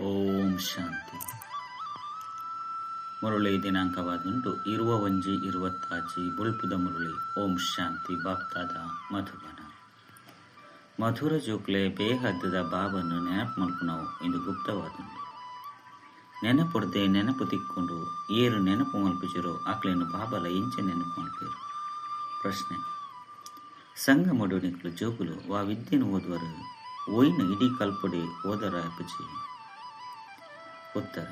ಓಂ ಶಾಂತಿ. ಮುರುಳಿ ದಿನಾಂಕವಾದುಂಟು. ಇರುವ ಒಂಜಿ ಇರುವತ್ತಾಜಿ ಬುಲ್ಪುದ ಮುರುಳಿ. ಓಂ ಶಾಂತಿ ಬಾಪ್ತಾದ ಮಧುಬನ. ಮಧುರ ಜೋಕ್ಲೆ ಬೇಹದ್ದದ ಬಾಬನ್ನು ನೆನಪು ಮಲ್ಪುನವು ಇಂದು ಗುಪ್ತವಾದುಂಟು. ನೆನಪೊಡ್ದೆ ನೆನಪು ತಿಕ್ಕೊಂಡು ಏರು ನೆನಪು ಮಲ್ಪಿಸಿರೋ ಆಕ್ಲೇನು ಬಾಬಲ ಇಂಚೆ ನೆನಪು ಮಲ್ಪಿರು. ಪ್ರಶ್ನೆ. ಸಂಘ ಮಡುನಿಕ್ಲು ಜೋಕುಲು ವಾ ವಿದ್ಯೆನು ಓದುವರು, ಒಯ್ನ ಇಡೀ ಕಲ್ಪೊಡೆ ಓದರ ಅಪ್ಪಚಿ ಉತ್ತರ.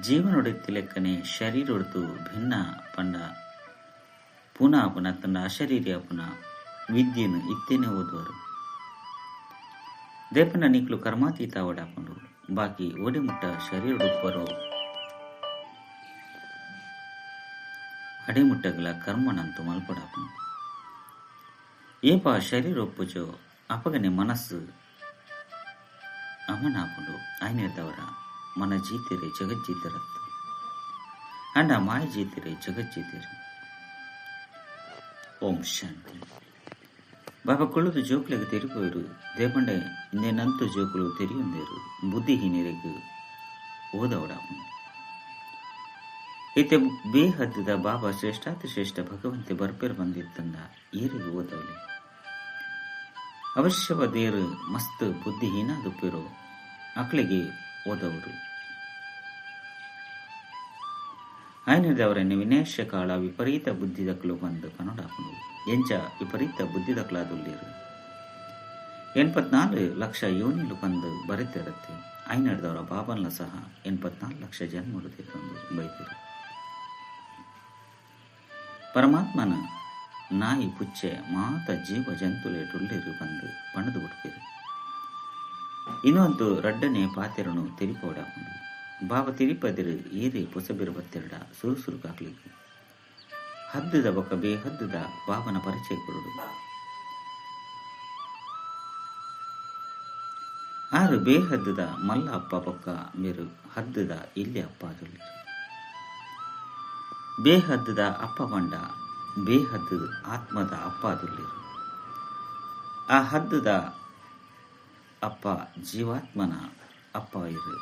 ಜೀವನೊಡೆತ್ತಿ ಲೆಕ್ಕನೆ ಶರೀರೊಡ್ತು ಭಿನ್ನ ಪಂಡ. ಪುನಃ ಪುನಃ ತಂಡ ಅಶರೀರಿಯ ಪುನಃ ವಿದ್ಯೆನು ಇತ್ತೇನೆ ಓದುವರು. ದೇಪನ ನಿಕ್ಲು ಕರ್ಮಾತೀತ ಓಡಾಕೊಂಡು ಬಾಕಿ ಒಡೆಮುಟ್ಟ ಶರೀರ ಉಡುಪರು ಅಡಿಮುಟ್ಟಗಳ ಕರ್ಮನಂತು ಮಲ್ಪಡಾಕೊಂಡು. ಏಪ ಶರೀರ ಒಪ್ಪುಜೋ ಅಪಗನೆ ಮನಸ್ಸು ಅಮನಾಕೊಂಡು ಮನ ಜೀತಿರೆ ಜಗಜ್ಜೀತಿರತ್ತು ಅಂಡ ಮಾಯ ಜೀತಿರೆ ಜಗಜ್ಜೀತಿರೆ ಓಂ ಶಾಂತಿ. ಬಾಬಾ ಕೊಳ್ಳುದು ಜೋಕ್ಲೆಗೆ ತೆರಿಪೋಯಿರು ದೇಪಂಡೆ ಇನ್ನೇನಂತು ಜೋಕುಲು ತೆರಿಯೊಂದೇರು, ಬುದ್ಧಿಹೀನರಿಗೆ ಓದವಡಾಪು ಬೇ ಬೇಹದ್ದದ ಬಾಬಾ ಶ್ರೇಷ್ಠಾತಿ ಶ್ರೇಷ್ಠ ಭಗವಂತೆ ಬರ್ಪೇರು ಬಂದಿತ್ತಂದ ಏರಿಗೆ ಓದವಲೆ ಅವಶ್ಯವಾದೇರು ಮಸ್ತ್ ಬುದ್ಧಿಹೀನ ದುಪ್ಪಿರೋ ಅಕ್ಳಿಗೆ ಓದವರು. ಆಯ್ನದವರನ್ನು ವಿನೇಶ ಕಾಳ ವಿಪರೀತ ಬುದ್ಧಿದಕ್ಲು ಬಂದು ಕನ್ನಡಾಪನು ಎಂಚ ವಿಪರೀತ ಬುದ್ಧಿದಕ್ಲಾದುಳ್ಳೇರು ಎಣ್ಪತ್ನಾಲ್ಕು ಲಕ್ಷ ಯೋನಿಲು ಬಂದು ಬರೆತಿರತ್ತೆ. ಆಯ್ನಡ್ದವರ ಬಾಬನ್ಲ ಸಹ ಎಣ್ಪತ್ನಾಲ್ಕು ಲಕ್ಷ ಜನ್ಮ ಬಂದು ಬೈತಿರು. ಪರಮಾತ್ಮನ ನಾಯಿ ಪುಚ್ಚೆ ಮಾತ ಜೀವ ಜಂತುಲೆ ಟುಳ್ಳಿರು ಬಂದು ಪಣದು ಬಿಡ್ತಿರು. ಇನ್ನೊಂದು ರಡ್ಡನೆ ಪಾತೆರನು ತಿರಿಪೋಡ ಬಾಬ ತಿರಿಪದಿರು ಏದೆ ಪುಸಬಿರು ಬತ್ತೆರಡ ಸುರುಸುರು ಕಾಕ್ಲಿಕ್ಕೆ ಹದ್ದದ ಬೊಕ್ಕ ಬೇಹದ್ದದ ಬಾಬನ ಪರಿಚಯ ಕೊಡುಡು ಆರು ಬೇಹದ್ದದ ಮಲ್ಲ ಅಪ್ಪ ಪೊಕ್ಕ ಮೇರು ಹದ್ದದ ಇಲ್ಲಿ ಅಪ್ಪ ಅದಲ್ಲಿ ಬೇಹದ್ದದ ಅಪ್ಪ ಬಂಡ ಬೇಹದ್ದು ಆತ್ಮದ ಅಪ್ಪ ಆ ಹದ್ದದ ಅಪ್ಪ ಜೀವಾತ್ಮನ ಅಪ್ಪ ಇರು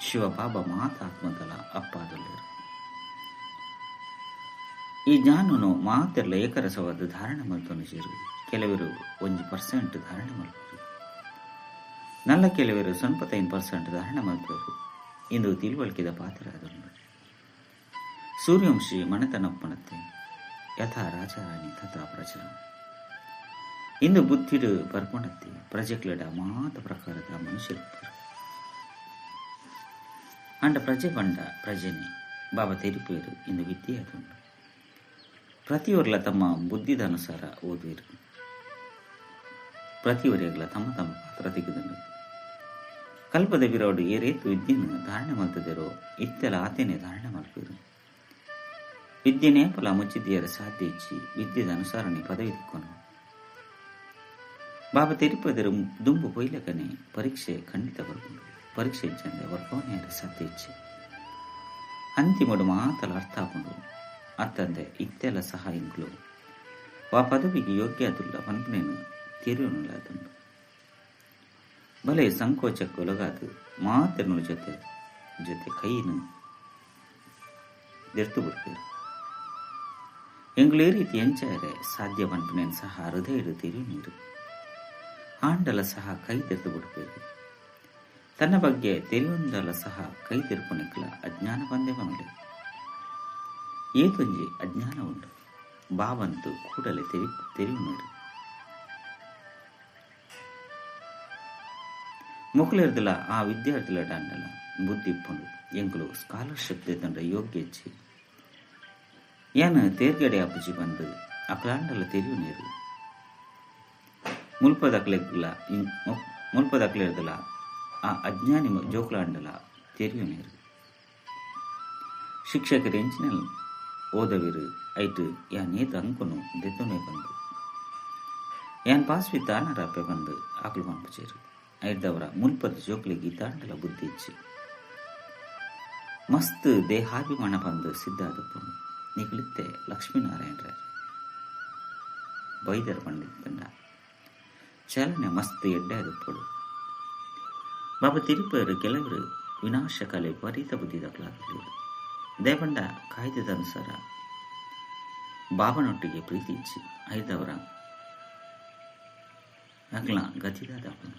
ಶಿವಬಾಬಾ ಮಹಾತ್ಮದಲ ಅಪ್ಪ ಅದುಲ್ಲಿರು ಈ ಜ್ಞಾನನು ಮಾತೆಲ್ಲ ಏಕರಸವಾದ ಧಾರಣ ಮಲ್ತನು ಸೇರು ಕೆಲವರು ಒಂದು ಪರ್ಸೆಂಟ್ ಧಾರಣ ಮಲ್ಪರು ನಲ್ಲ ಕೆಲವರು ಸ್ವಲ್ಪತ್ತೈದು ಪರ್ಸೆಂಟ್ ಧಾರಣ ಮಲ್ಪರು ಇಂದು ತಿಳುವಳಿಕೆದ ಪಾತ್ರ ಅದನ್ನು ಸೂರ್ಯವಂಶಿ ಮನೆತನಪ್ಪನತ್ತೆ ಯಥಾ ರಾಜಾರಾಣಿ ತಥಾ ಪ್ರಜಾ ಇಂದು ಬುದ್ಧಿಡು ಬರ್ಕೊಂಡತ್ತಿ ಪ್ರಜೆಗಳಡ ಮಾತ ಪ್ರಕಾರದ ಮನುಷ್ಯರು ಅಂಡ ಪ್ರಜೆ ಬಂಡ ಪ್ರಜೆನೆ. ಬಾಬಾ ತೆರಿಪೇರು ಇಂದು ವಿದ್ಯೆ ಅದುಂಡು ಪ್ರತಿಯೊರ್ಲ ತಮ್ಮ ಬುದ್ಧಿದ ಅನುಸಾರ ಓದುವಿರು. ಪ್ರತಿಯೊರೆಗಳ ತಮ್ಮ ತಮ್ಮ ಪಾತ್ರ ತೆಗೆದನು. ಕಲ್ಪದ ಬಿರೋಡು ಏರೇತು ವಿದ್ಯೆಯನ್ನು ಧಾರಣೆ ಮಲ್ತದಿರೋ ಇತ್ತೆಲ ಆತೇನೆ ಧಾರಣೆ ಮಾಡ್ತಿದ್ರು ವಿದ್ಯೆ ಫಲ ಮುಚ್ಚಿದ್ಯರ ಸಾಧ್ಯ ಇಚ್ಚಿ ವಿದ್ಯೆದ ಅನುಸಾರನೆ ಪದವಿ ತಿಕ್ಕೊನು ಬಾಬಾ ದುಂಬು ಕೊಯ್ಲಕನೆ ಪರೀಕ್ಷೆ ಖಂಡಿತ ಬರ್ಕೊಂಡು ಪರೀಕ್ಷೆ ಇಚ್ಚಂದ ವರ್ಗವನೆಯರ ಸಾಧ್ಯ ಇಚ್ಚಿ ಅಂತಿಮಡು ಮಾತಲ ಅರ್ಥ ಹಾಕೊಂಡು ಅತ್ತಂದೆ ಇತ್ತೆಲ್ಲ ಸಹ ಇಂಕ್ಲು ಆ ಪದವಿಗೆ ಯೋಗ್ಯ ಅದುಲ್ಲ ಪನ್ಪನೇನು ತಿರುವನುಲಾದುಂಡು ಬಲೆ ಸಂಕೋಚಕ್ಕೆ ಒಳಗಾದು ಮಾತಿನ ಜೊತೆ ಜೊತೆ ಕೈನು ದೆರ್ತು ಬಿಡ್ತೀರು ಎಂಗ್ಳೇ ರೀತಿ ಎಂಚಾರೆ ಸಾಧ್ಯ ಪನ್ಪನೇನು ಸಹ ಹೃದಯ ಇಡುತ್ತೀರಿ ನೀರು. ಆಂಡಲ ಸಹ ಕೈ ತೆರೆದು ಬಿಡಬೇಕು ತನ್ನ ಬಗ್ಗೆ ತಿಳಿಯೊಂದಲ ಸಹ ಕೈ ತಿರ್ಪುನಿಕ್ಲ ಅಜ್ಞಾನ ಬಂದೇ ಬಂದೆ ಏತೊಂಜಿ ಅಜ್ಞಾನ ಉಂಟು. ಬಾವಂತು ಕೂಡಲೇ ತೆರಿ ತೆರಿವು ನೋಡಿ. ಮುಕ್ಲಿರ್ದಲ ಆ ವಿದ್ಯಾರ್ಥಿಗಳ ಡಾಂಡಲ ಬುದ್ಧಿ ಎಂಕುಲು ಸ್ಕಾಲರ್ಶಿಪ್ ತಂಡ ಯೋಗ್ಯ ಹೆಚ್ಚಿ ಏನು ತೇರ್ಗಡೆ ಅಪ್ಪುಜಿ ಬಂದು ಅಕ್ಲಾಂಡಲ ತೆರಿವು ಮುಲ್ಪ ದಾಖಲೆ ಆ ಅಜ್ಞಾನಿ ಜೋಕ್ಲಾಂಡಲ ತೆರಿವು ನೀರು ಶಿಕ್ಷಕರ ಎಂಚಿನ ಓದವಿರು ಐಟು ಯಾ ನೇತ ಅಂಕುನು ದೆತ್ತುನೆ ಬಂದು. ಯಾನ್ ಪಾಸ್ವಿ ತಾನರಪ್ಪೆ ಬಂದು ಆಕಲು ಪಂಪಚೇರು ಐದವರ ಮುಲ್ಪದ ಜೋಕ್ಲಿಗೆ ಗೀತಾಂಡಲ ಬುದ್ಧಿ ಇಚ್ಚಿ. ಮಸ್ತ್ ದೇಹಾಭಿಮಾನ ಬಂದು ಸಿದ್ಧಾದಪ್ಪನು. ನಿಗಲಿತ್ತೆ ಲಕ್ಷ್ಮೀನಾರಾಯಣರ ಬೈದರ್ ಪಂಡಿತಂಡ ಚಲನೆ ಮಸ್ತ್ ಎಡ್ಡೆ ಅದಪ್ಪಡು ಬಾಬಾ ತಿರುಪೇರು ಕೆಲವರು ವಿನಾಶಕಾಲೆ ವಿಪರೀತ ಬುದ್ಧಿದಾಗಲಾಗಲಿರು ದೇವಂಡ ಕಾಯ್ದೆದ ಅನುಸಾರ ಬಾಬನೊಟ್ಟಿಗೆ ಪ್ರೀತಿ ಇಚ್ಚಿ ಐದವರ ಅಗ್ಲ ಗತಿದಾದವನು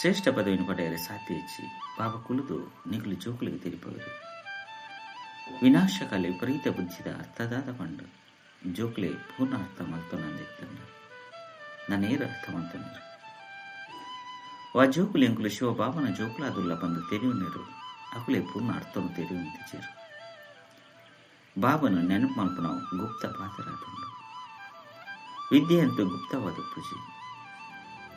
ಶ್ರೇಷ್ಠ ಪದವಿನ ಪಡೆಯರೆ ಸಾಧ್ಯ ಹೆಚ್ಚಿ ಬಾಬ ಕುಳಿದು ನಿಗಲು ಜೋಕುಲಿಗೆ ತಿರುಪವರು. ವಿನಾಶಕಾಲೆ ವಿಪರೀತ ಬುದ್ಧಿದ ಅರ್ಥದಾದ ಪಂಡು ಜೋಕ್ಲೆ ಪೂರ್ಣ ಅರ್ಥ ಮಲ್ತೊಂದಿತ್ತಂಡ ನನ್ನೇರು ಅರ್ಥವಂತನರು ಆ ಜೋಕುಲು ಎಂಕುಲು ಶಿವ ಬಾಬನ ಜೋಕುಲಾದುಲ್ಲ ಬಂದು ತೆರೆಯುನೇರು ಅಕುಲೆ ಪೂರ್ಣ ಅರ್ಥವನ್ನು ತೆರೆಯುವಂತಿಚೇರು ಬಾಬನು ನೆನಪು ಮಲ್ಪನವು ಗುಪ್ತ ಪಾತ್ರರಾದಂಡು ವಿದ್ಯೆ ಅಂತೂ ಗುಪ್ತವಾದ ಪೂಜೆ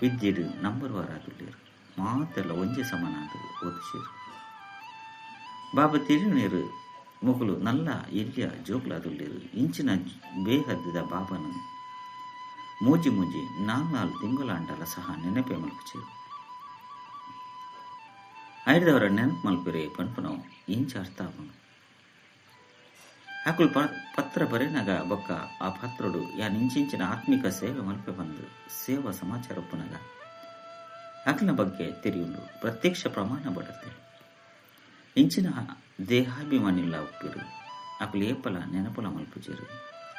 ವಿದ್ಯೆಡು ನಂಬರ್ ವಾರಾದುಲ್ಲೇರು ಮಾತೆಲ್ಲ ಒಂಜೆ ಸಮನಾದ ಓದಿಸಿರು ಬಾಬಾ ತಿರುನೀರು ಮುಗುಲು ನಲ್ಲ ಎಲ್ಲಿಯ ಜೋಕ್ಲಾದುಲ್ಲೇರು ಇಂಚಿನ ಬೇಹದ್ದಿದ ಬಾಬನು ಮೂಜಿ ಮೂಜಿ ನಾಲ್ನಾಲ್ಕು ತಿಂಗಳಾಂಡಲ ಸಹ ನೆನಪೆ ಮಲ್ಪಚೇರು ಐದವರ ನೆನಪು ಮಲ್ಪಿರೆ ಪನ್ಪುನವು ಇಂಚ ಅರ್ಥ ಆಪನು ಹಾಕುಲ್ ಪತ್ರ ಬರೆನಗ ಬೊಕ್ಕ ಆ ಪತ್ರಡು, ಯಾ ಇಂಚಿಂಚಿನ ಆತ್ಮಿಕ ಸೇವೆ ಮಲ್ಪೆ ಬಂದು, ಸೇವಾ ಸಮಾಚಾರ ಒಪ್ಪನಗ ಅಕ್ಲಿನ ಬಗ್ಗೆ ತಿರಿಯುಂಡು, ಪ್ರತ್ಯಕ್ಷ ಪ್ರಮಾಣ ಬಡತೆ. ಇಂಚಿನ ದೇಹಾಭಿಮಾನಿಲ್ಲ ಉಪ್ಪಿರು ಅಕುಲು ಏಪಲ ನೆನಪುಲ ಮಲ್ಪುಜೇರು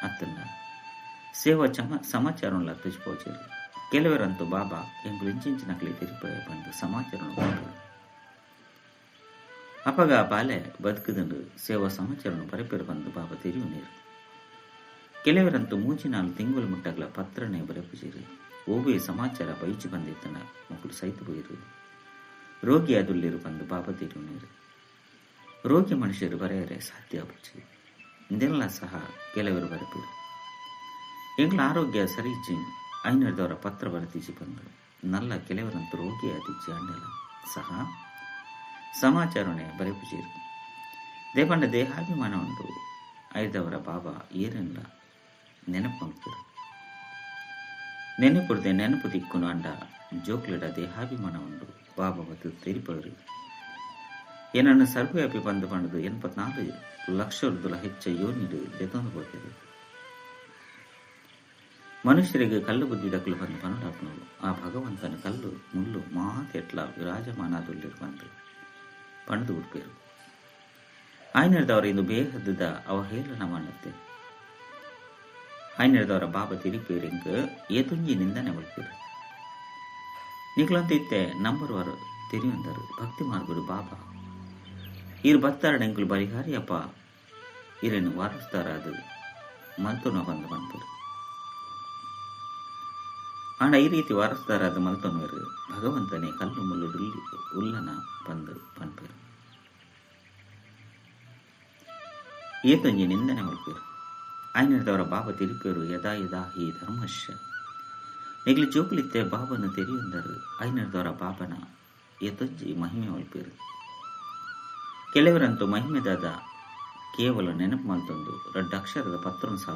ಅತ್ತಂಡ ಸೇವಾ ಸಮಾಚಾರಲ್ಲ ತುಜ್ಪೋಚೇರು ಕೆಲವರಂತೂ ಬಾಬಾ ಎಂಗುಲು ಇಂಚಿಂಚಿನಕ್ಲಿ ತಿರುಪ ಬಂದು ಸಮಾಚಾರ ಅಪಗ ಬಾಲೆ ಬದುಕದಂಡು ಸೇವಾ ಸಮಾಚಾರ ಬರೆಪೇರು ಬಂದು ಬಾಬಾ ತೆರಿಯು ನೀರು. ಕೆಲವರಂತೂ ಮೂಜಿ ನಾಲ್ಕು ತಿಂಗಳು ಮುಟ್ಟಗಲ ಪತ್ರನೇ ಬರೆಪುಜಿರಿ ಓಬಿ ಸಮಾಚಾರ ಬೈಚಿ ಬಂದಿತ್ತನ ಮಕ್ಕಳು ಸೈತು ಬೀರು ರೋಗಿ ಅದುಲ್ಲಿರು ಬಂದು ಬಾಬಾ ತೆರಿಯು ನೀರು. ರೋಗಿ ಮನುಷ್ಯರು ಬರೆಯರೆ ಸಾಧ್ಯ ಬಚ್ಚಿ ಇದೆಲ್ಲ ಸಹ ಕೆಲವರು ಬರೆಪಿರು. ಎಂಗ್ಲ ಆರೋಗ್ಯ ಸರಿಚಿ ಐನೂರದವರ ಪತ್ರ ಬರೆದಿಸಿ ಬಂದರು. ನಲ್ಲ ಕೆಲವರಂತೂ ರೋಗಿ ಆದಿಚ್ಚಿ ಅಣ್ಣೆಲ್ಲ ಸಹ ಸಮಾಚಾರನೆ ಬರೆಪುಜೀರು ದೇಪಂಡ ದೇಹಾಭಿಮಾನ ಉಂಟು ಐದವರ ಬಾಬಾ ಏರೆಲ್ಲ ನೆನಪು ಮಲ್ಪರು ನೆನಪುಡ್ದೆ ನೆನಪು ದಿಕ್ಕುನು ಅಂಡ ಜೋಕ್ಲಿಡ ದೇಹಾಭಿಮಾನ ಉಂಡು ಬಾಬಾ ಮತ್ತು ತೆರಿಪವರು ಏನನ್ನು ಸರ್ವ್ಯಾಪಿ ಬಂದು ಪಂಡದು ಎನ್ಪತ್ನಾಲ್ಕು ಲಕ್ಷ ಹೆಚ್ಚ ಯೋನಿಡು ದೆತೊಂದು ಹೋಗಿರು ಮನುಷ್ಯರಿಗೆ ಕಲ್ಲು ಬುದ್ಧಿ ದಕ್ಕಲು ಬಂದು ಪನಡಾಪನವು ಆ ಭಗವಂತನ ಕಲ್ಲು, ಮುಳ್ಳು ಮಾತೆಟ್ಲ ವಿರಾಜಮಾನದುಲ್ಲಿರುವಂತೆ ಪಣದು ಉಡ್ಪೇರು ಆಯ್ನರ್ದವರ ಇಂದು ಬೇಹದ್ದದ ಅವಹೇಳನ ಮಾಡುತ್ತೆ ಆಯ್ನರ್ದವರ ಬಾಬ ತಿರುಪೇರಿಂಗ್ ಏತುಂಜಿ ನಿಂದನೆ ಒಳ್ಪೇರು ನಿಕ್ಲಂತ ಇತ್ತೆ ನಂಬರ್ ವಾರು ತಿರಿಯಂದರು. ಭಕ್ತಿ ಮಾರ್ಗುಡು ಬಾಬಾ. ಇರು ಭಕ್ತಾರ ಎಂಕುಲು ಬರಿಹಾರಿ ಅಪ್ಪ ಇರೇನು ವಾರಸ್ತಾರ ಅದು ಮಲ್ತುನ ಬಂದು ಬಂದರು ಆಂಡ ಈ ರೀತಿ ವಾರಸ್ದಾರಾದ ಮಲ್ತನವರು ಭಗವಂತನೇ ಕಲ್ಲು ಮುಳ್ಳು ಉಲ್ಲನ ಬಂದು ಪನ್ಪೇರು ಏತೊಂಜಿ ನಿಂದನೆ ಮಲ್ಪೇರು. ಆಯ್ನದವರ ಬಾಬ ತಿರುಪರು ಯದಾ ಯದಾ ಹಿ ಧರ್ಮಶ ನೆಗ್ಲಿ ಜೋಕುಲಿತ್ತೆ ಬಾಬನ ತೆರೆಯುಂದರು ಆಯ್ನದವರ ಬಾಬನ ಎತೊಂಜಿ ಮಹಿಮೆ ಮಲ್ಪೇರು. ಕೆಲವರಂತೂ ಮಹಿಮೆದಾದ ಕೇವಲ ನೆನಪು ಮಲ್ತೊಂದು ರಡ್ಡಕ್ಷರದ ಪತ್ರವನ್ನು ಸಹ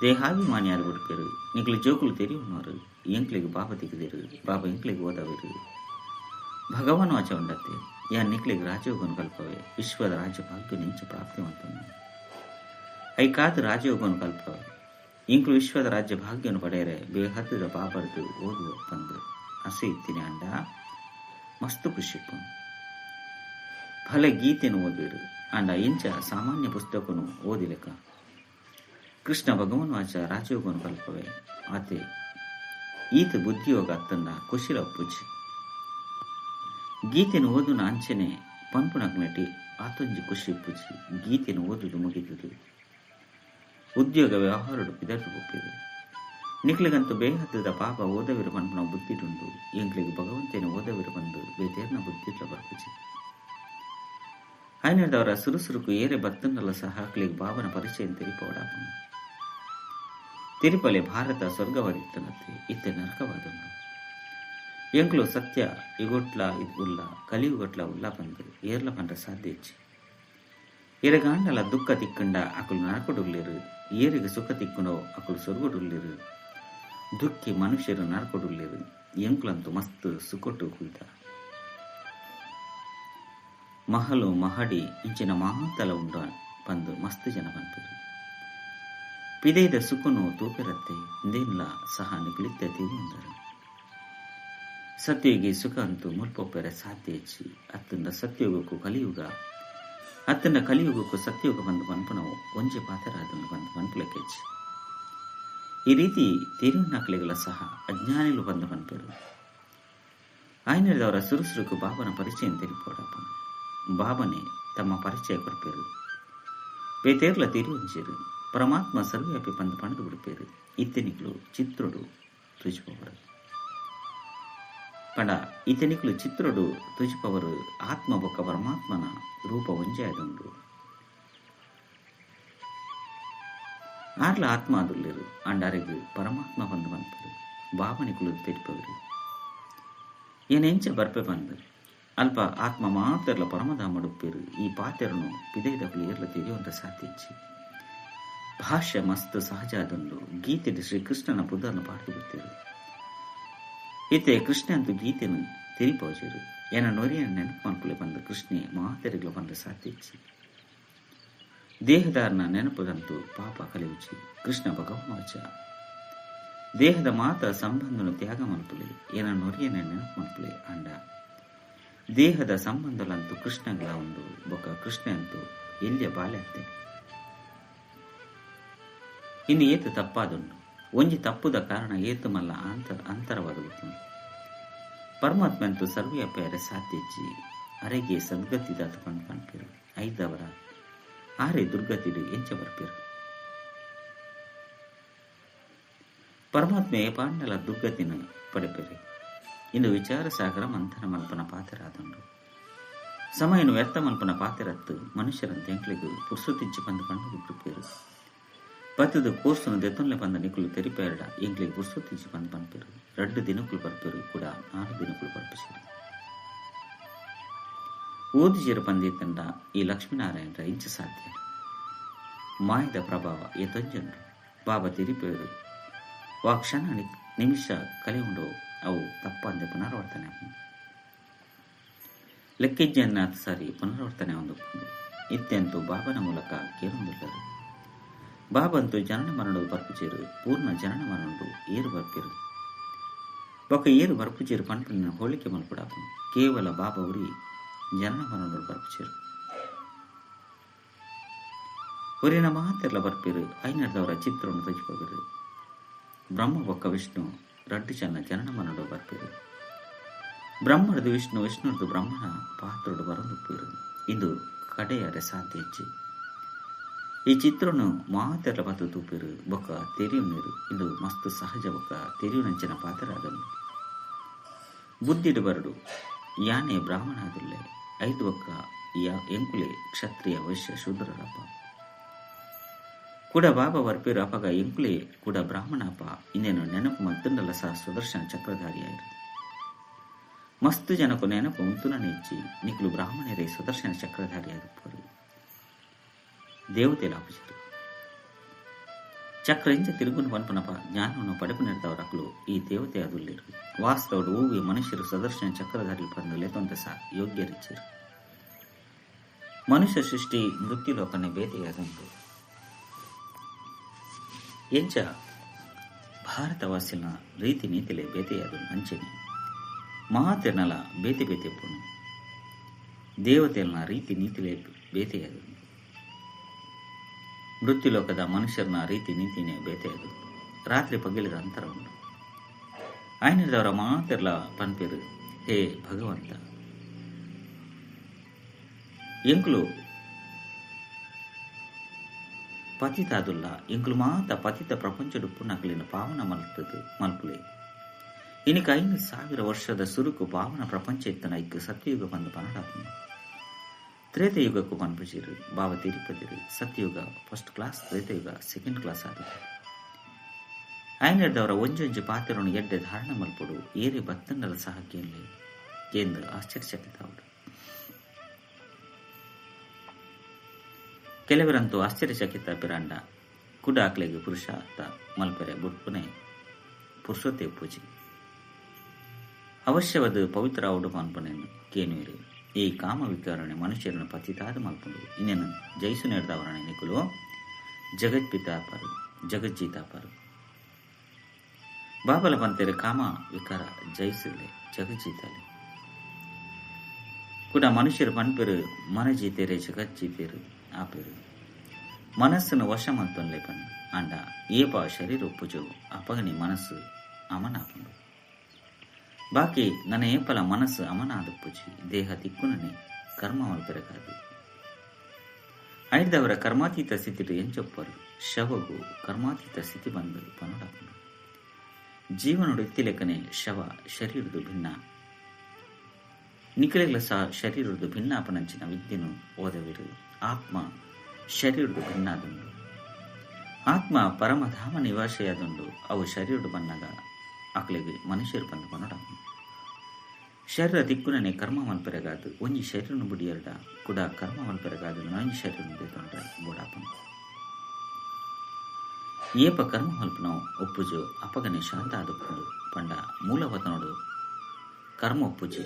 ದೇಹಾಭಿಮಾನಿ ಯಾರು ಬಿಡ್ಪೇರು ಜೋಕುಲು ಜೋಕುಲು ತೆರಿಯುವವರು ಎಂಕ್ಲಿಗೆ ಬಾಬಾ ತೆಗೆದಿರು. ಬಾಬಾ ಎಂಕ್ಲಿಗೆ ಓದವಿರು. ಭಗವಾನ್ ವಾಚ ಉಂಡತ್ತೆ. ಯಾ ನಿಕ್ಲಿಗೆ ರಾಜಯೋಗನು ಕಲ್ಪವೇ. ವಿಶ್ವದ ರಾಜ್ಯ ಭಾಗ್ಯ ಪ್ರಾಪ್ತಿ ಪ್ರಾಪ್ತಿವಂತನು ಐ ಕಾದು ರಾಜಯೋಗನು ಕಲ್ಪವೇ. ಇಂಕ್ಲು ವಿಶ್ವದ ರಾಜ್ಯ ಭಾಗ್ಯನು ಪಡೆಯರೆ ಬೇಹದ್ದ ಬಾಬರ್ದು ಓದುವ ಬಂದು. ಹಸಿ ಇತ್ತಿನಿ ಅಂಡ. ಮಸ್ತು ಖುಷಿಪ್ಪು ಭಲೆ ಗೀತೆಯನ್ನು ಓದಿರು ಅಂಡ ಇಂಚ ಸಾಮಾನ್ಯ ಪುಸ್ತಕನು ಓದಿಲೆಕ್ಕ ಕೃಷ್ಣ ಭಗವನ್ ವಾಚ ರಾಜಯೋಗವನ್ನು ಕಲ್ಪವೇ. ಆತೆ, ಈತ ಬುದ್ಧಿಯೋಗ ಅತ್ತಂದ ಕುಶಿಲ ಪೂಜಿ ಗೀತೆನು ಓದುನ ಅಂಚನೆ ಪಂಪುನಕ್ ನಟಿ ಆತೊಂಜಿ ಖುಷಿ ಪೂಜಿ ಗೀತೆನು ಓದುದು ಮುಗಿದುದು. ಉದ್ಯೋಗ ವ್ಯವಹಾರ ಪಿದರ್ದು ಒಪ್ಪಿದೆ. ನಿಕ್ಲಿಗಂತೂ ಬೇಹತ್ತದ ಪಾಪ ಓದವಿರು ಪಂಪುನ ಬುದ್ಧಿಟುಂಡು ಎಂಗ್ಲಿಗೆ ಭಗವಂತನ ಓದವಿರು ಬಂದು ಬೇತೇರ್ನ ಬುದ್ಧಿಟ್ಲ ಬರ್ಪುಜಿ ಸುರುಸುರುಕು ಏರೆ ಬತ್ತನ್ನಲ್ಲ ಸಹ ಹಾಕ್ಲಿಗೆ ಭಾವನ ಪರಿಚಯ ತಿರುಪಲೆ ಭಾರತ ಸ್ವರ್ಗವಾಗಿತ್ತನತ್ತೆ ಇತ್ತೆ ನರಕವಾದುಂಡು ಎಂಕ್ಲು ಸತ್ಯ, ಇಗೊಟ್ಲ ಉಲ್ಲ ಕಲಿಯುಗೊಟ್ಲ ಉಲ್ಲ ಬಂದು, ಏರ್ಲ ಪಂಡ ಸಾಧ್ಯ ಇರಗಾಂಡಲ ದುಃಖ ತಿಕ್ಕಂಡ ಅಕುಲು ನರಕೊಡುಲ್ಲಿರು ಏರಿಗೆ ಸುಖ ತಿಕ್ಕುನೋ ಅಕುಲು ಸೊರ್ಗೊಡುಲ್ಲಿರು ದುಃಖಿ ಮನುಷ್ಯರು ನರಕೊಡುಲ್ಲಿರು ಎಂಕ್ಲಂತೂ ಮಸ್ತ್ ಸುಕೊಟ್ಟು ಕುಯ್ದ ಮಹಲು ಮಹಡಿ ಇಂಚಿನ ಮಹಾಂತಲ ಉಂಡ ಬಂದು ಮಸ್ತ್ ಜನ ಬಂದಿರು ಪಿದೈದ ಸುಖನು ತೂಪಿರತ್ತೆ ಇಂದೇನ್ಲ ಸಹ ನಿಗ್ಲಿತ್ತೆ ತಿರುಂದರು ಸತ್ಯುಗಿ ಸುಖ ಅಂತೂ ಮುಲ್ಪೊಪ್ಪೆರೆ ಸಾಧ್ಯ ಹೆಚ್ಚಿ ಅತ್ತಂದ ಸತ್ಯುಗಕ್ಕೂ ಕಲಿಯುಗ ಅತ್ತಂದ ಕಲಿಯುಗಕ್ಕೂ ಸತ್ಯುಗ ಬಂದು ಪನ್ಪನವು ಒಂಜಿ ಪಾತೆರಾದಂದು ಬಂದು ಪನ್ಪುಲಕ್ಕೆಚ್ಚಿ ಈ ರೀತಿ ತಿರುನಕ್ಲಿಗಳ ಸಹ ಅಜ್ಞಾನಿಗಳು ಬಂದು ಪನ್ಪೇರು ಆಯ್ನದವರ ಸುರುಸುರುಕು ಬಾಬನ ಪರಿಚಯ ತಿಳಿಪೋಡಪ್ಪ ಬಾಬನೇ ತಮ್ಮ ಪರಿಚಯ ಕೊಡ್ಪೇರು ಬೇತೇರ್ಲ ತಿರುವಂಜೇರು ಪರಮಾತ್ಮ ಸರ್ವ್ಯಾಪಿ ಪಂದ ಪಣದು ಬಿಡ್ಪೇರು ಇತ್ತೆನಿಕ್ಲು ಚಿತ್ರುಡು ತುಜಿಪವರು ಪಂಡ ಇತನಿಕಲು ಚಿತ್ರಡು ತುಜಿಪವರು ಆತ್ಮ ಬೊಕ್ಕ ಪರಮಾತ್ಮನ ರೂಪ ಒಂಜಾಯದುಂಡು ಆರ್ಲ ಆತ್ಮ ಅದುಲ್ಲೆರು ಅಂಡಾರೆಗು ಪರಮಾತ್ಮ ಬಂದು ಬಂದರು ಭಾವನೆಗಳು ತೆರಿಪವರು. ಏನೆಂಚ ಬರ್ಪೆ ಬಂದು ಅಲ್ಪ ಆತ್ಮ ಮಾತೆರ್ಲ ಪರಮಧಾಮ ಉಡುಪೇರು ಈ ಪಾತ್ರನು ಪಿದೈದಗಳು ಏರ್ಲ ತಿಳಿಯುವಂತ ಸಾಧ್ಯಚ್ಚಿ ಭಾಷ್ಯ ಮಸ್ತ್ ಸಹಜ ಅದೊಂದು ಗೀತೆಯಲ್ಲಿ ಶ್ರೀಕೃಷ್ಣನ ಬುದ್ಧನ ಪಾಡ್ದು ಬಿಡ್ತೇರು ಈತೆ ಕೃಷ್ಣ ಅಂತೂ ಗೀತೆನು ತಿರಿಪೋಜರು ಏನ ನೊರಿಯ ನೆನಪು ಮಾಡ್ಕೊಳ್ಳಿ, ಬಂದ ಕೃಷ್ಣೆ ಮಾತೆರೆಗಳು ಬಂದ ಸಾಧ್ಯ ದೇಹದಾರನ ನೆನಪುದಂತೂ ಪಾಪ ಕಲಿಯುಚಿ ಕೃಷ್ಣ ಭಗವಾಚ ದೇಹದ ಮಾತ ಸಂಬಂಧನು ತ್ಯಾಗ ಮನ್ಪುಲೆ ಏನ ನೊರಿಯನ ನೆನಪು ಮನ್ಪುಲೆ ಅಂಡ ದೇಹದ ಸಂಬಂಧಲಂತೂ ಕೃಷ್ಣಗಳ ಒಂದು, ಬೊಕ್ಕ ಕೃಷ್ಣ ಅಂತೂ ಎಲ್ಲಿಯ ಬಾಲ್ಯತ್ತೆ ಇನ್ನು ಏತು ತಪ್ಪಾದುಂಡು ಒಂಜಿ ತಪ್ಪುದ ಕಾರಣ ಏತು ಮಲ್ಲ ಅಂತರ ಅಂತರವಾದ ಪರಮಾತ್ಮ ಅಂತೂ ಸಾಧ್ಯಜ್ಜಿ. ಅರೆಗೆ ಸದ್ಗತಿ ದಾತುಕೊಂಡು ಪನ್ಪಿರು ಐದವರ. ಆರೆ ದುರ್ಗತಿಡು ಎಂಚ ಬರ್ಪಿರು. ಪರಮಾತ್ಮೆ ಪಾಂಡಲ ದುರ್ಗತಿನ ಪಡೆಪೆರೆ. ಇಂದು ವಿಚಾರ ಸಾಗರ ಮಂಥನ ಮಲ್ಪನ ಪಾತ್ರರಾದಂಡು ಸಮಯನು ವ್ಯರ್ಥ ಮಲ್ಪನ ಪಾತ್ರರತ್ತು ಮನುಷ್ಯರಂತೆ ಎಂಕ್ಲಿಗೂ ಪುರ್ಸುತಿಚ್ಚಿ ಬಂದು ಬಿಟ್ಟು ಬಿಡುಪೇರು ಪತ್ತದ ಕೋರ್ಸನು ದೆತ್ತೊನ್ಲೆ ಬಂದ ನಿಕುಲು ತೆರಿಪೇರಡ ಎಂಕ್ಲಿಗೆ ಪುರ್ಸುತಿಚ್ಚಿ ಬಂದು ಪನ್ಪೇರು ಎರಡು ದಿನಕ್ಕೂ ಬರ್ಪೇರು ಕೂಡ ನಾಲ್ಕು ದಿನಕ್ಕೂ ಬರ್ಪಿಸಿರು ಓದಿಜಿರ ಪಂದಿತ್ತಂಡ ಈ ಲಕ್ಷ್ಮೀನಾರಾಯಣರ ಇಂಚ ಸಾಧ್ಯ ಮಾಯದ ಪ್ರಭಾವ ಎತ್ತೊಂಜಂಡು ಬಾಬಾ ತಿರಿಪೇರು ವಾ ಕ್ಷಣ ನಿಮಿಷ ಕಲೆಯುಂಡು ಅವು ತಪ್ಪಂದೆ ಪುನರಾವರ್ತನೆ ಲೆಕ್ಕೆಜ್ಜೆಯನ್ನ ಸಾರಿ ಪುನರಾವರ್ತನೆ ಒಂದು ಇತ್ತೆಂತೂ ಬಾಬನ ಮೂಲಕ ಬಾಬಂತು ಜನನ ಮರಣದ ಬರ್ಪು ಚೇರು, ಪೂರ್ಣ ಜನನ ಮರಣಡು ಏರು ಬರ್ಪಿರು ಬೊಕ ಏರು ಬರ್ಪುಚೇರು ಪಂಪಿನ ಹೋಳಿಕೆ ಮಲ್ಪಡಾಪು ಕೇವಲ ಬಾಬಾ ಉರಿ ಜನನ ಮರಣಡು ಬರ್ಪುಚೇರು ಊರಿನ ಮಾತೆಲ್ಲ ಬರ್ಪಿರು, ಐನರ್ದವರ ಚಿತ್ರವನ್ನು ತೆಗೆದುಕೋಗಿರು ಬ್ರಹ್ಮ ಬೊಕ್ಕ ವಿಷ್ಣು, ರಡ್ಡು ಚೆನ್ನ ಜನನ ಮನಡು ಬರ್ಪಿರು. ಬ್ರಹ್ಮಣದು ವಿಷ್ಣು ವಿಷ್ಣುರದು ಬ್ರಹ್ಮನ ಪಾತ್ರುಡು ಬರಂದುಪ್ಪಿರು ಇಂದು ಕಡೆಯರೆ ಸಾಧ್ಯ ಹೆಚ್ಚಿ. ಈ ಚಿತ್ರನು ಮಾತ್ರ ಬತ್ತು ತೂಪಿರು ಬೊಕ್ಕ ತೆರಿಯು ನೀರು ಇಂದು ಮಸ್ತ್ ಸಹಜ ಬೊಕ್ಕ ತೆರಿಯು ನಂಚಿನ ಪಾತ್ರರಾದನು ಬುದ್ಧಿಡು ಬರಡು, ಯಾನೆ ಬ್ರಾಹ್ಮಣ ಆದುಲ್ಲೆ ಐದು ಬೊಕ್ಕ ಎಂಕುಲೆ ಕ್ಷತ್ರಿಯ ವೈಶ್ಯ ಶೂದ್ರರಪ್ಪ. ಕೂಡ ಬಾಬಾ ವರ್ಪಿರು ಅಪಗ ಎಂಕುಲೆ ಕೂಡ ಬ್ರಾಹ್ಮಣಪ್ಪ ಇನ್ನೇನು ನೆನಪು ಮತ್ತೊಂದಲ್ಲ ಸಹ ಸುದರ್ಶನ ಚಕ್ರಧಾರಿಯಾಯಿರು. ಮಸ್ತ್ ಜನಕು ನೆನಪು ಮುಂತುನ ನೆಚ್ಚಿ ನಿಕ್ಲು ಬ್ರಾಹ್ಮಣರೇ ಸುದರ್ಶನ ಚಕ್ರಧಾರಿಯಾಗುಪ್ಪರು ದೇವತೆ ಲಾಭಿಸಿರು ಚಕ್ರ ಇಂಚ ತಿರುಗುನ ಪನ್ಪನಪ ಜ್ಞಾನವನ್ನು ಪಡೆಪು ನಡೆದವರಕ್ಕಲು ಈ ದೇವತೆ ಅದುಲ್ಲಿರು ವಾಸ್ತವಡು ಹೂವಿ ಮನುಷ್ಯರು ಸುದರ್ಶನ ಚಕ್ರಧಾರಿ ಬಂದು ಲೆತೊಂದ ಸಹ ಯೋಗ್ಯರಿಚ್ಚರು ಮನುಷ್ಯ ಸೃಷ್ಟಿ ಮೃತ್ಯುಲೋಕನೆ ಬೇತೆಯಾದಂತು ಎಂಚ ಭಾರತವಾಸಿನ ರೀತಿ ನೀತಿಲೆ ಬೇತೆಯಾದ ಅಂಚನೆ ಮಹಾತೆರ್ನಲ ಬೇತೆ ಬೇತೆ ಪುಣು ದೇವತೆಯಲ್ನ ರೀತಿ ನೀತಿಲೆ ಬೇತೆಯಾದ ಮೃತ್ಯುಲೋಕದ ಮನುಷ್ಯರನ ರೀತಿ ನೀತಿನೇ ಬೇತೆಯಾದ ರಾತ್ರಿ ಪಗಿಲಿದ ಅಂತರ ಉಂಟು ಆಯ್ನದವರ ಮಾತೆರ್ಲ ಪನ್ಪೇರು ಹೇ ಭಗವಂತ ಎಂಕುಲು ಪತಿತಾದುಲ್ಲ ಎಂಕುಲು ಮಾತ ಪತಿತ ಪ್ರಪಂಚಡು ಪುನಕಲಿನ ಪಾವನ ಮಲ್ತದು ಮಲ್ಪುಲೆ ಇನಿಕ ಐದು ಸಾವಿರ ವರ್ಷದ ಸುರುಕು ಪಾವನ ಪ್ರಪಂಚ ಇತ್ತನ ಇಕ್ಕ ಸತ್ಯಯುಗ ಬಂದು ಪನಡಾಪು ತ್ರೇತಯುಗಕ್ಕೂ ಪನ್ಪುಜಿರು ಭಾವ ತಿರುಪತಿರು ಸತ್ಯಯುಗ ಫಸ್ಟ್ ಕ್ಲಾಸ್ ತ್ರೇತಯುಗ ಸೆಕೆಂಡ್ ಕ್ಲಾಸ್ ಆದ ಆಯ್ನದವರ ಒಂಜೊಂಜಿ ಪಾತ್ರವನ್ನು ಎಡ್ಡೆ ಧಾರಣ ಮಲ್ಪಡು. ಏರಿ ಬತ್ತಂಡಲ ಸಹ ಎಂದು ಆಶ್ಚರ್ಯಚಕಿತ ಅವರು ಕೆಲವರಂತೂ ಆಶ್ಚರ್ಯಚಕಿತ ಪಿರಾಂಡ. ಕುಡಾಕ್ಲೆಗೆ ಪುರುಷಾರ್ಥ ಮಲ್ಪೆರೆ ಬುಟ್ಪುನೆ ಪುರುಷೋತ್ತೆ ಪೂಜೆ. ಅವಶ್ಯವದು ಪವಿತ್ರ ಔಡು ಕೇನು ಕೇನುವಿರು ಈ ಕಾಮ ವಿಕಾರಣೆ ಮನುಷ್ಯರನ್ನು ಪತಿತಾದ ಮಲ್ಪುಂಡು ಇನ್ನೇನು ಜೈಸು ನಡೆದವರಣ ನಿಕುಲು ಜಗತ್ಪಿತಾಪರು ಜಗಜ್ಜೀತಾಪರು ಬಾಬಲ ಪಂತೆರೆ ಕಾಮ ವಿಕಾರ ಜಯಿಸಿರ್ಲೆ ಜಗಜ್ಜೀತಲೆ ಕೂಡ ಮನುಷ್ಯರು ಪನ್ಪೆರು ಮನ ಜೀತೇರೆ ಜಗತ್ ಜೀತೇರು ಆಪೇರು ಮನಸ್ಸನ್ನು ವಶ ಮಂತೊನ್ಲೆ ಪನ್ ಅಂಡ ಏಪ ಶರೀರ ಉಪ್ಪುಜು ಅಪಗನಿ ಮನಸ್ಸು ಅಮನಾಪುಂಡು ಬಾಕಿ ನನ್ನ ಏಪಲ ಮನಸ್ಸು ಅಮನಾದಪ್ಪುಜಿ ದೇಹ ತಿಕ್ಕುನನೆ ಕರ್ಮ ಮಲ್ಪೆರಗಾದು ಐದವರ ಕರ್ಮಾತೀತ ಸ್ಥಿತಿ ಎಂಚೊಪ್ಪರು ಶವಗು ಕರ್ಮಾತೀತ ಸ್ಥಿತಿ ಬಂದು ಪನುಡಪುಂಡು. ಜೀವನುಡು ಎತ್ತಿಲೆಕ್ಕನೆ ಶವ ಶರೀರದು ಭಿನ್ನ. ನಿಖಲೆಗಳ ಸಹ ಶರೀರದು ಭಿನ್ನಾಪನಂಚಿನ ವಿದ್ಯೆನು ಓದವಿರು. ಆತ್ಮ ಶರೀರದು ಭಿನ್ನಾದುಂಡು. ಆತ್ಮ ಪರಮಧಾಮ ನಿವಾಸೆಯಾದುಂಡು, ಅವು ಶರೀರದು ಬಂದಾಗ ಅಕ್ಲೆಗೆ ಮನುಷ್ಯರು ಬಂದು ಕೊನಡ ಶರೀರ ದಿಕ್ಕುನನೆ ಕರ್ಮ ಪೆರಗಾದು, ಒಂಜಿ ಶರೀರನು ಬುಡಿಯರ್ಡ, ಕೂಡ ಕರ್ಮ ಪೆರಗಾದು, ನಾಂಜಿ ಶರೀರನು ಬೂಡಾಪುಂಡು ಏಪ ಕರ್ಮ ಹೊಲ್ಪನ ಒಪ್ಪುಜು, ಅಪಗನೆ ಶಾಂತ ಆದುಪ್ಪುಂಡು ಪಂಡ ಮೂಲವತನೋಡು ಕರ್ಮ ಒಪ್ಪುಜಿ.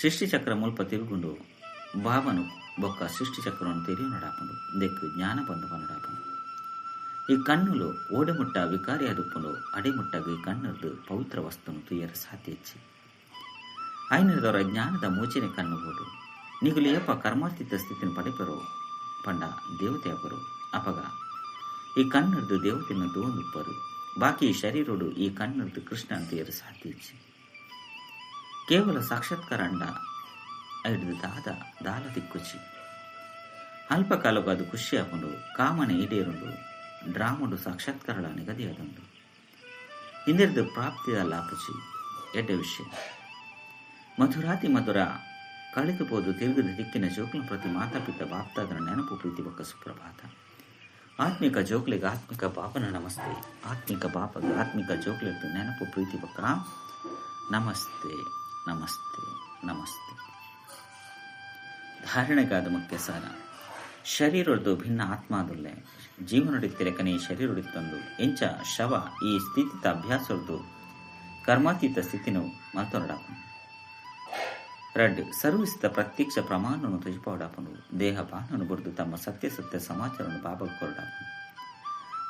ಸೃಷ್ಟಿಚಕ್ರ ಮುಲ್ಪ ತಿರುಗುಂಡು, ಭಾವನು ಬೊಕ್ಕ ಸೃಷ್ಟಿಚಕ್ರವನ್ನು ತೆರಿಯು ನಡಾಪನು, ದಿಕ್ಕು ಜ್ಞಾನ ಬಂದು ಪನಡಾಪುಂಡು ಓಡೆಮುಟ್ಟ ವಿಕಾರಿಯಾದುಪ್ಪುಂಡು ಅಡೆಮುಟ್ಟಗ ಈ ಕಣ್ಣುರ್ದು ಪವಿತ್ರ ವಸ್ತುನು ತುಯ್ಯರ ಸಾಧ್ಯಚ್ಚಿ ಐನರದವರ ಜ್ಞಾನದ ಮೋಚನೆ ಕಣ್ಣುಬೋದು ನಿಗುಲು ಏಪ ಕರ್ಮಾತೀತ ಸ್ಥಿತಿನ ಪಡೆಪರು ಪಂಡ ದೇವತೆಯವರು ಅಪಗ ಈ ಕಣ್ಣರ್ದು ದೇವತೆಯನ್ನು ದೋಂದುಪ್ಪರು ಬಾಕಿ ಶರೀರೋಡು ಈ ಕಣ್ಣರ್ದು ಕೃಷ್ಣ ಅಂತ ಸಾಧ್ಯಚ್ಚಿ ಕೇವಲ ಸಾಕ್ಷಾತ್ಕಾರ ಅಂಡ ದಾದ ದಾಲ ದಿಕ್ಕುಚಿ ಅಲ್ಪ ಕಾಲಕ್ಕೂ ಅದು ಖುಷಿ ಹಾಕೊಂಡು ಕಾಮನೆ ಈಡೇರುಂಡು ಡ್ರಾಮುಡು ಸಾಕ್ಷಾತ್ಕಾರಗಳ ನಿಗದಿಯಾದುಂಡು ಇಂದಿರದು ಪ್ರಾಪ್ತಿಯ ಲಾಪಚಿ, ಎಡ್ಡ ವಿಷಯ. ಮಧುರಾತಿ ಮಧುರ ಕಳೆದುപോದು ತಿರುಗಿದ ದಿಕ್ಕಿನ ಜೋಕ್ಲ ಪ್ರತಿ ಮಾತಾಪಿತ ಬಾಪ್ತಾದರ ನೆನಪು ಪ್ರೀತಿ ಬಕ್ಕ ಸುಪ್ರಭಾತ. ಆತ್ಮಿಕ ಜೋಕ್ಲಿಗೆ ಆತ್ಮಿಕ ಬಾಪನ ನಮಸ್ತೆ, ಆತ್ಮಿಕ ಬಾಪಗೆ ಆತ್ಮಿಕ ಜೋಕ್ಲಿಗೆ ನೆನಪು ಪ್ರೀತಿ ಬಕ್ಕ ನಮಸ್ತೆ ನಮಸ್ತೆ ನಮಸ್ತೆ. ಧಾರಣೆಗಾದ ಮುಖ್ಯ ಸಾರ. ಶರೀರದ್ದು ಭಿನ್ನ ಆತ್ಮಾದುಲ್ಲೆ. ಜೀವನಡಿತ್ತಿರಕನೆ ಶರೀರಡಿತ್ತೊಂದು. ಎಂಚ ಶವ ಈ ಸ್ಥಿತಿತ ಅಭ್ಯಾಸದ್ದು. ಕರ್ಮಾತೀತ ಸ್ಥಿತಿನು ಮಾತನಾಡಪನು ರಡ್ ಸರ್ವಿಸಿದ ಪ್ರತ್ಯಕ್ಷ ಪ್ರಮಾಣವನ್ನು ತುಜಿಪಾಡಾಪನು ದೇಹ ಪಾನನು ಬುರಿದು ತಮ್ಮ ಸತ್ಯ ಸತ್ಯ ಸಮಾಚಾರವನ್ನು ಬಾಬಾ ಕೊರಡಾಪನು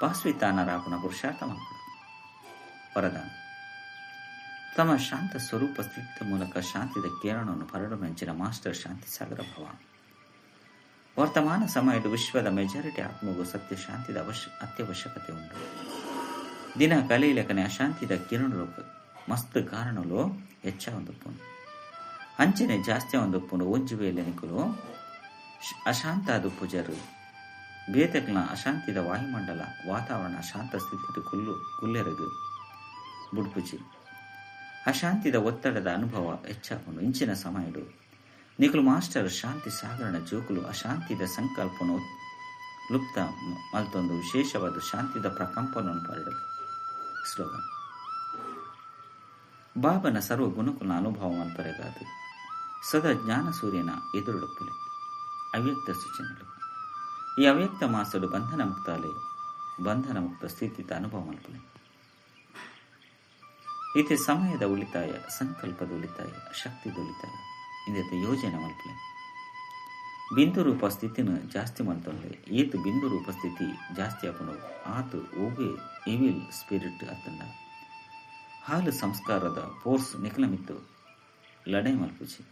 ಪಾಸ್ವಿತಾನರಾಪನ ಪುರುಷಾರ್ಥ ಮಾಡ ತಮ್ಮ ಶಾಂತ ಸ್ವರೂಪ ಸ್ಥಿತಿ ಮೂಲಕ ಶಾಂತಿದ ಕಿರಣವನ್ನು ಪರಡು ಮೆಂಚಿನ ಮಾಸ್ಟರ್ ಶಾಂತಿ ಸಾಗರ ಭವ ವರ್ತಮಾನ ಸಮಯದ ವಿಶ್ವದ ಮೆಜಾರಿಟಿ ಆತ್ಮಗೂ ಸತ್ಯ, ಶಾಂತಿದ ಅತ್ಯವಶ್ಯಕತೆ ಉಂಟು. ದಿನ ಕಲೆಯಿಲಕನೆ ಅಶಾಂತಿದ ಕಿರಣ ಮಸ್ತ್ ಕಾರಣಲು ಹೆಚ್ಚ ಅಂಚನೆ ಜಾಸ್ತಿ ಒಂದು ನಿಕುಲು ಅಶಾಂತ ಪೂಜರು ಬೇತಕ್ನ ಅಶಾಂತಿದ ವಾಯುಮಂಡಲ, ವಾತಾವರಣ ಶಾಂತ ಸ್ಥಿತಿ ಕುಲ್ಲು, ಕುಲ್ಲೆರಗು, ಬುಡ್ಪುಜಿ. ಅಶಾಂತಿದ ಒತ್ತಡದ ಅನುಭವ ಹೆಚ್ಚಾಗುನು ಇಂಚಿನ ಸಮಯಡು ನಿಖಲು ಮಾಸ್ಟರ್, ಶಾಂತಿ ಸಾಗರಣ ಜೋಕುಲು, ಅಶಾಂತಿದ ಸಂಕಲ್ಪನು, ಲುಪ್ತ ಮತ್ತೊಂದು ವಿಶೇಷವಾದ ಶಾಂತಿದ ಪ್ರಕಂಪನವನ್ನು ಪರಡಲು ಸ್ಲೋಗನ್. ಬಾಬನ ಸರ್ವ ಗುಣಕುಲ ಅನುಭವ ಪರಗಾದು ಸದಾ ಜ್ಞಾನ ಸೂರ್ಯನ ಎದುರುಡುಪ್ಪುಲೆ ಅವ್ಯಕ್ತ ಸೂಚನೆಗಳು. ಈ ಅವ್ಯಕ್ತ ಮಾಸಡು ಬಂಧನ ಮುಕ್ತಾಲೆ, ಬಂಧನ ಮುಕ್ತ ಸ್ಥಿತಿತ ಅನುಭವ ಮಲ್ಪುಲೆ ಇತಿ ಸಮಯದ ಉಳಿತಾಯ, ಸಂಕಲ್ಪದ ಉಳಿತಾಯ, ಶಕ್ತಿದ ಉಳಿತಾಯ. ಇಂದത്തെ ಯೋಜನೆ ಮಲ್ಪಲೆ ಬಿಂದು ರೂಪ ಸ್ಥಿತಿನ ಜಾಸ್ತಿ ಮಲ್ತೊಂಡ್ಲೆ ಏತು ಬಿಂದು ರೂಪ ಜಾಸ್ತಿ ಆಪನು ಆತು ಓಗೆ ಇವಿಲ್ ಸ್ಪಿರಿಟ್ ಅತ್ತಂಡ ಹಾಲು ಸಂಸ್ಕಾರದ ಫೋರ್ಸ್ ನಿಖಲಮಿತ್ತು. ಲಡೆ ಮಲ್ಪುಚಿ.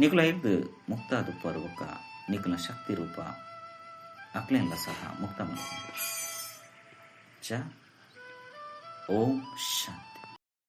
ನಿಖಲ ಇದ್ದು ಮುಕ್ತಾದ ಪರ್ವಕ, ನಿಖಲ ಶಕ್ತಿ ರೂಪ ಅಕ್ಲೆಲ್ಲ ಸಹ ಮುಕ್ತ ಮಲ್ಪುಂಡು ಚ, ಓಂ ಶಾಂತಿ